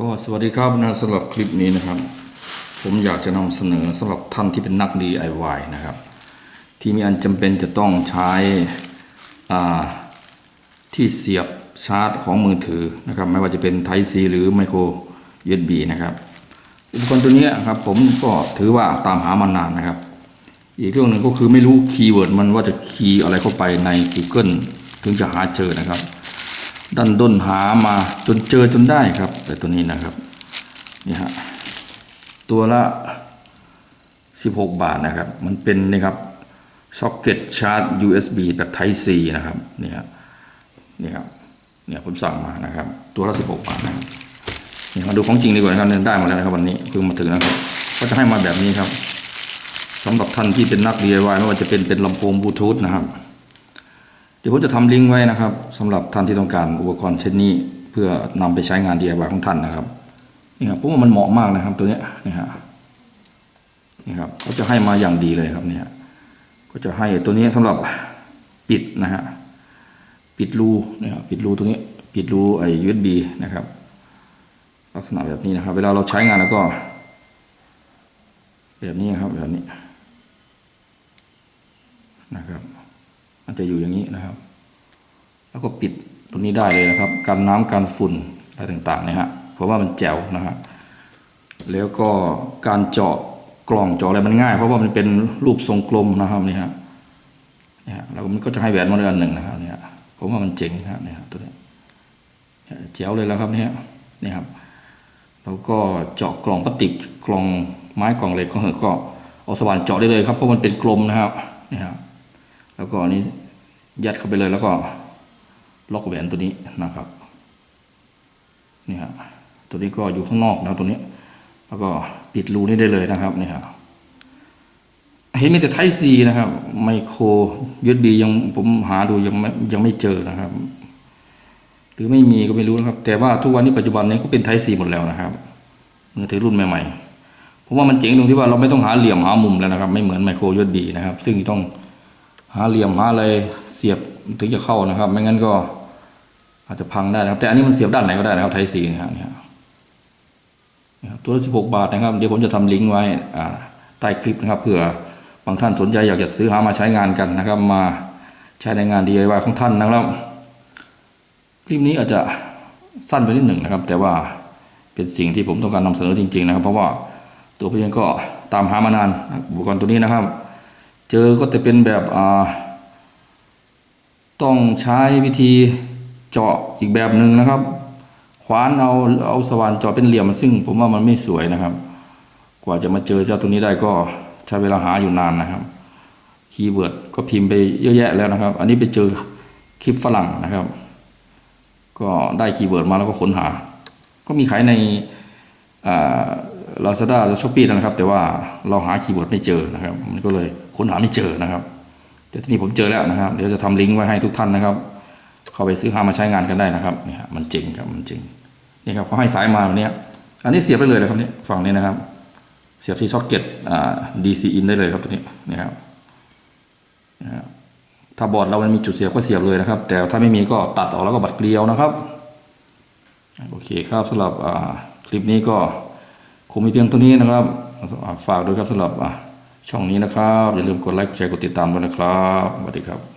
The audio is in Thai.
ก็สวัสดีครับนะสำหรับคลิปนี้นะครับ ผมอยากจะนำเสนอสำหรับท่านที่เป็นนัก DIY นะครับ ที่มีอันจำเป็นจะต้องใช้อ่าที่เสียบชาร์จของมือถือนะครับ ไม่ว่าจะเป็น Type C หรือ Micro USB นะครับอุปกรณ์ตัวนี้ครับผมก็ถือว่าตามหามานานนะครับ อีกเรื่องหนึ่งก็คือไม่รู้คีย์เวิร์ดมันว่าจะคีย์อะไรเข้าไปใน Google ถึงจะหาเจอนะครับ ดันด้นหามาจนเจอจนได้ครับ แต่ตัวนี้นะครับนี่ฮะตัวละ 16 บาทนะครับ มันเป็นนี่ครับซ็อกเก็ตชาร์จ USB แบบ Type C นะครับนี่ครับนี่ครับเนี่ยผมสั่งมานะครับ ตัวละ 16 บาทนะครับนี่มาดูของจริงดีกว่านะครับเนี่ยได้มาแล้วนะครับวันนี้เพิ่งมาถึงนะครับ ก็จะให้มาแบบนี้ครับสำหรับท่านที่เป็นนัก DIY ไม่ว่าจะเป็นเป็นลำโพงบลูทูธนะครับ ดี๋ยวผมจะทำลิงก์ไว้นะครับสำหรับท่านที่ต้องการอุปกรณ์เช่นนี้ เพื่อนำไปใช้งาน DIY ของท่านนะครับนี่ครับผมว่ามันเหมาะมากนะครับตัวนี้นี่ฮะนี่ครับเขาจะให้มาอย่างดีเลยครับเนี่ยก็จะให้ตัวนี้สำหรับปิดนะฮะปิดรูนะครับปิดรูตรงนี้ปิดรูไอ้ USB นะครับ ลักษณะแบบนี้นะครับ เวลาเราใช้งานแล้วก็ แบบนี้ครับแบบนี้นะครับ มัน จะอยู่อย่างนี้นะครับ แล้วก็ปิดตรงนี้ได้เลยนะครับ กันน้ำกันฝุ่นอะไรต่างๆเนี่ยฮะเพราะว่ามันแจ๋วนะฮะแล้วก็การเจาะกล่องเจาะอะไรมันง่าย เพราะว่ามันเป็นรูปทรงกลมนะครับนี่ฮะเนี่ยแล้วมันก็จะให้แหวนมาเลยอันหนึ่งนะครับเนี่ยผมว่ามันเจ๋งนะครับเนี่ยตัวนี้แจ๋วเลยแล้วครับเนี่ยนี่ครับแล้วก็เจาะกล่องพลาสติกกล่องไม้กล่องเหล็กก็เหอะก็เอาสว่านเจาะได้เลยครับเพราะมันเป็นกลมนะครับนี่ครับแล้วก็อันนี้ ยัดเข้าไปเลยแล้วก็ล็อกแหวนตัวนี้นะครับนี่ฮะตัวนี้ก็อยู่ข้างนอกนะตัวนี้ แล้วก็ปิดรูนี้ได้เลยนะครับนี่ฮะเห็นมีแต่ไทซีนะครับ ไมโครยูดบียังผมหาดูยังไม่ยังไม่เจอนะครับ หรือไม่มีก็ไม่รู้นะครับ แต่ว่าทุกวันนี้ปัจจุบันนี้ก็เป็นไทซีหมดแล้วนะครับมือถือรุ่นใหม่ๆผมว่ามันเจ๋งตรงที่ว่าเราไม่ต้องหาเหลี่ยมหามุมแล้วนะครับ ไม่เหมือนไมโครยูดบีนะครับ ซึ่งต้องหาเหลี่ยมหาอะไร เสียบถึงจะเข้านะครับ ไม่งั้นก็อาจจะพังได้นะครับ แต่อันนี้มันเสียบด้านไหนก็ได้นะครับไทซีนะครับนี่ครับตัวละสิบหกบาทนะครับ เดี๋ยวผมจะทำลิงก์ไว้อ่าใต้คลิปนะครับเผื่อบางท่านสนใจอยากจะซื้อหามาใช้งานกันนะครับ มาใช้ในงาน DIY ของท่านนะครับ คลิปนี้อาจจะสั้นไปนิดหนึ่งนะครับ แต่ว่าเป็นสิ่งที่ผมต้องการนำเสนอจริง ๆ นะครับ เพราะว่าตัวพี่เองก็ตามหามานานอุปกรณ์ตัวนี้นะครับ เจอก็จะเป็นแบบอ่า ต้องใช้วิธีเจาะอีกแบบหนึ่งนะครับ ขวานเอาเอาสว่านเจาะเป็นเหลี่ยมซึ่ง ผมว่ามันไม่สวยนะครับ กว่าจะมาเจอเจ้าตัวนี้ได้ก็ใช้เวลาหาอยู่นานนะครับ คีย์เวิร์ดก็พิมพ์ไปเยอะแยะแล้วนะครับ อันนี้ไปเจอคลิปฝรั่งนะครับ ก็ได้คีย์เวิร์ดมาแล้วก็ค้นหา ก็มีขายในลาซาด้าและช้อปปี้นะครับ แต่ว่าเราหาคีย์เวิร์ดไม่เจอนะครับ มันก็เลยค้นหาไม่เจอนะครับ แต่ที่นี่ผมเจอแล้วนะครับ เดี๋ยวจะทำลิงก์ไว้ให้ทุกท่านนะครับ เข้าไปซื้อหามาใช้งานกันได้นะครับเนี่ยมันจริงครับมันจริงนี่ครับเขาให้สายมาแบบเนี้ยอันนี้เสียบได้เลยนะครับเนี่ยฝั่งนี้นะครับ เสียบที่ซ็อกเก็ตอ่า DC in ได้เลยครับตัวนี้นี่ครับถ้าบอร์ดเรามันมีจุดเสียบก็เสียบเลยนะครับ แต่ถ้าไม่มีก็ตัดออกแล้วก็บัดเกลียวนะครับโอเคครับสำหรับคลิปนี้ก็คงมีเพียงเท่านี้นะครับฝากด้วยครับสำหรับ ช่องนี้นะครับ อย่าลืมกดไลค์กดแชร์กดติดตามด้วยนะครับสวัสดีครับ